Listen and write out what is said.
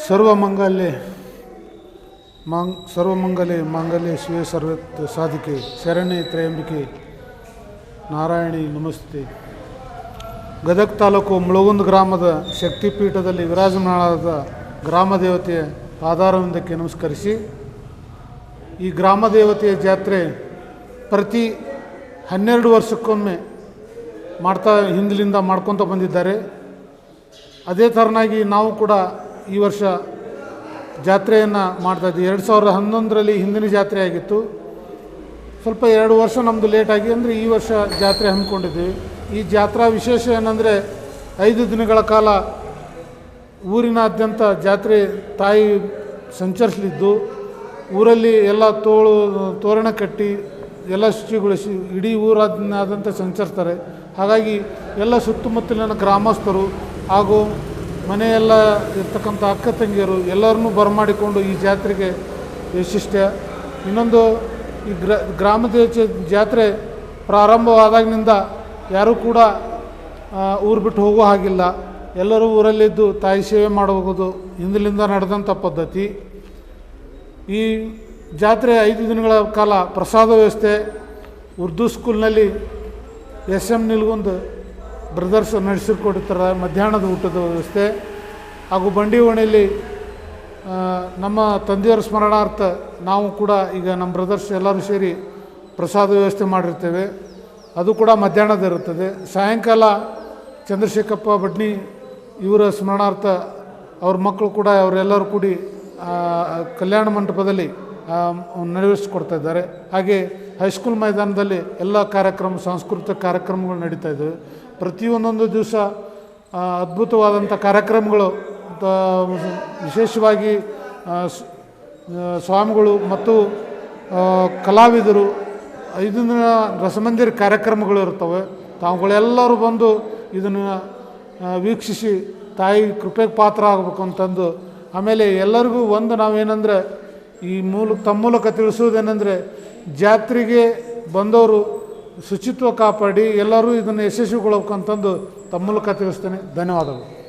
ಸರ್ವಮಂಗಲ್ಯ ಮಾಂಗ್ ಸರ್ವಮಂಗಲೆ ಮಾಂಗಲ್ಯ ಶಿವ ಸರ್ವತ್ ಸಾಧಿಕೆ ಶರಣೆ ತ್ರಯಂಬಿಕೆ ನಾರಾಯಣಿ ನಮಸ್ತೆ. ಗದಗ ತಾಲೂಕು ಮುಳಗುಂದ ಗ್ರಾಮದ ಶಕ್ತಿಪೀಠದಲ್ಲಿ ವಿರಾಜಮಾನಾದ ಗ್ರಾಮ ದೇವತೆಯ ಪಾದಾರವಿಂದಕ್ಕೆ ನಮಸ್ಕರಿಸಿ, ಈ ಗ್ರಾಮ ದೇವತೆಯ ಜಾತ್ರೆ ಪ್ರತಿ ಹನ್ನೆರಡು ವರ್ಷಕ್ಕೊಮ್ಮೆ ಮಾಡ್ತಾ ಹಿಂದಿನಿಂದ ಮಾಡ್ಕೊತ ಬಂದಿದ್ದಾರೆ. ಅದೇ ಥರನಾಗಿ ನಾವು ಕೂಡ ಈ ವರ್ಷ ಜಾತ್ರೆಯನ್ನು ಮಾಡ್ತಾಯಿದ್ವಿ ಎರಡು ಸಾವಿರದ ಹನ್ನೊಂದರಲ್ಲಿ ಹಿಂದಿನ ಜಾತ್ರೆ ಆಗಿತ್ತು. ಸ್ವಲ್ಪ ಎರಡು ವರ್ಷ ನಮ್ಮದು ಲೇಟಾಗಿ ಅಂದರೆ ಈ ವರ್ಷ ಜಾತ್ರೆ ಹಮ್ಮಿಕೊಂಡಿದ್ದೀವಿ ಈ ಜಾತ್ರಾ ವಿಶೇಷ ಏನಂದರೆ ಐದು ದಿನಗಳ ಕಾಲ ಊರಿನಾದ್ಯಂತ ಜಾತ್ರೆ ತಾಯಿ ಸಂಚರಿಸಲಿದ್ದು. ಊರಲ್ಲಿ ಎಲ್ಲ ತೋಳು, ತೋರಣ ಕಟ್ಟಿ, ಎಲ್ಲ ಶುಚಿಗೊಳಿಸಿ ಇಡೀ ಊರಾದಂಥ ಸಂಚರಿಸ್ತಾರೆ. ಹಾಗಾಗಿ ಎಲ್ಲ ಸುತ್ತಮುತ್ತಲಿನ ಗ್ರಾಮಸ್ಥರು ಹಾಗೂ ಮನೆಯೆಲ್ಲ ಇರ್ತಕ್ಕಂಥ ಅಕ್ಕ ತಂಗಿಯರು ಎಲ್ಲರನ್ನೂ ಬರಮಾಡಿಕೊಂಡು ಈ ಜಾತ್ರೆಗೆ ವೈಶಿಷ್ಟ್ಯ. ಇನ್ನೊಂದು ಈ ಗ್ರ ಗ್ರಾಮ ದೇವತೆ ಜಾತ್ರೆ ಪ್ರಾರಂಭವಾದಾಗಿನಿಂದ ಯಾರೂ ಕೂಡ ಊರು ಬಿಟ್ಟು ಹೋಗೋ ಹಾಗಿಲ್ಲ. ಎಲ್ಲರೂ ಊರಲ್ಲಿದ್ದು ತಾಯಿ ಸೇವೆ ಮಾಡಬಹುದು ಹಿಂದಿನಿಂದ ನಡೆದಂಥ ಪದ್ಧತಿ. ಈ ಜಾತ್ರೆ ಐದು ದಿನಗಳ ಕಾಲ ಪ್ರಸಾದ ವ್ಯವಸ್ಥೆ, ಉರ್ದು ಸ್ಕೂಲ್ನಲ್ಲಿ ಎಸ್ ಎಂ ನಿಲ್ಗುಂದ್ ಬ್ರದರ್ಸ್ ನಡೆಸಿಕೊಡ್ತಾರೆ ಮಧ್ಯಾಹ್ನದ ಊಟದ ವ್ಯವಸ್ಥೆ ಹಾಗೂ ಬಂಡಿ ಓಣಿಯಲ್ಲಿ ನಮ್ಮ ತಂದೆಯವರ ಸ್ಮರಣಾರ್ಥ ನಾವು ಕೂಡ ಈಗ ನಮ್ಮ ಬ್ರದರ್ಸ್ ಎಲ್ಲರೂ ಸೇರಿ ಪ್ರಸಾದ ವ್ಯವಸ್ಥೆ ಮಾಡಿರ್ತೇವೆ. ಅದು ಕೂಡ ಮಧ್ಯಾಹ್ನದ ಇರುತ್ತದೆ. ಸಾಯಂಕಾಲ ಚಂದ್ರಶೇಖಪ್ಪ ಬಡ್ನಿ ಇವರ ಸ್ಮರಣಾರ್ಥ ಅವ್ರ ಮಕ್ಕಳು ಕೂಡ ಅವರೆಲ್ಲರೂ ಕೂಡಿ ಕಲ್ಯಾಣ ಮಂಟಪದಲ್ಲಿ ನೆರವೇರಿಸಿಕೊಡ್ತಾ ಇದ್ದಾರೆ. ಹಾಗೆ ಹೈಸ್ಕೂಲ್ ಮೈದಾನದಲ್ಲಿ ಎಲ್ಲ ಕಾರ್ಯಕ್ರಮ, ಸಾಂಸ್ಕೃತಿಕ ಕಾರ್ಯಕ್ರಮಗಳು ನಡೀತಾ ಇದ್ದಾವೆ ಪ್ರತಿಯೊಂದೊಂದು ದಿವಸ ಅದ್ಭುತವಾದಂಥ ಕಾರ್ಯಕ್ರಮಗಳು ವಿಶೇಷವಾಗಿ ಸ್ವಾಮಿಗಳು ಮತ್ತು ಕಲಾವಿದರು ಐದು ರಸಮಂದಿರ ಕಾರ್ಯಕ್ರಮಗಳು ಇರ್ತವೆ ತಾವುಗಳೆಲ್ಲರೂ ಬಂದು ಇದನ್ನು ವೀಕ್ಷಿಸಿ ತಾಯಿ ಕೃಪೆಗೆ ಪಾತ್ರ ಆಗಬೇಕು ಅಂತಂದು. ಆಮೇಲೆ ಎಲ್ಲರಿಗೂ ಒಂದು ನಾವೇನೆಂದರೆ ಈ ಮೂಲಕ, ತಮ್ಮ ಮೂಲಕ ತಿಳಿಸುವುದೇನೆಂದರೆ, ಜಾತ್ರೆಗೆ ಬಂದವರು ಶುಚಿತ್ವ ಕಾಪಾಡಿ ಎಲ್ಲರೂ ಇದನ್ನು ಯಶಸ್ವಿಗೊಳ್ಬೇಕಂತಂದು ತಮ್ಮ ಮೂಲಕ ತಿಳಿಸ್ತೇನೆ. ಧನ್ಯವಾದಗಳು.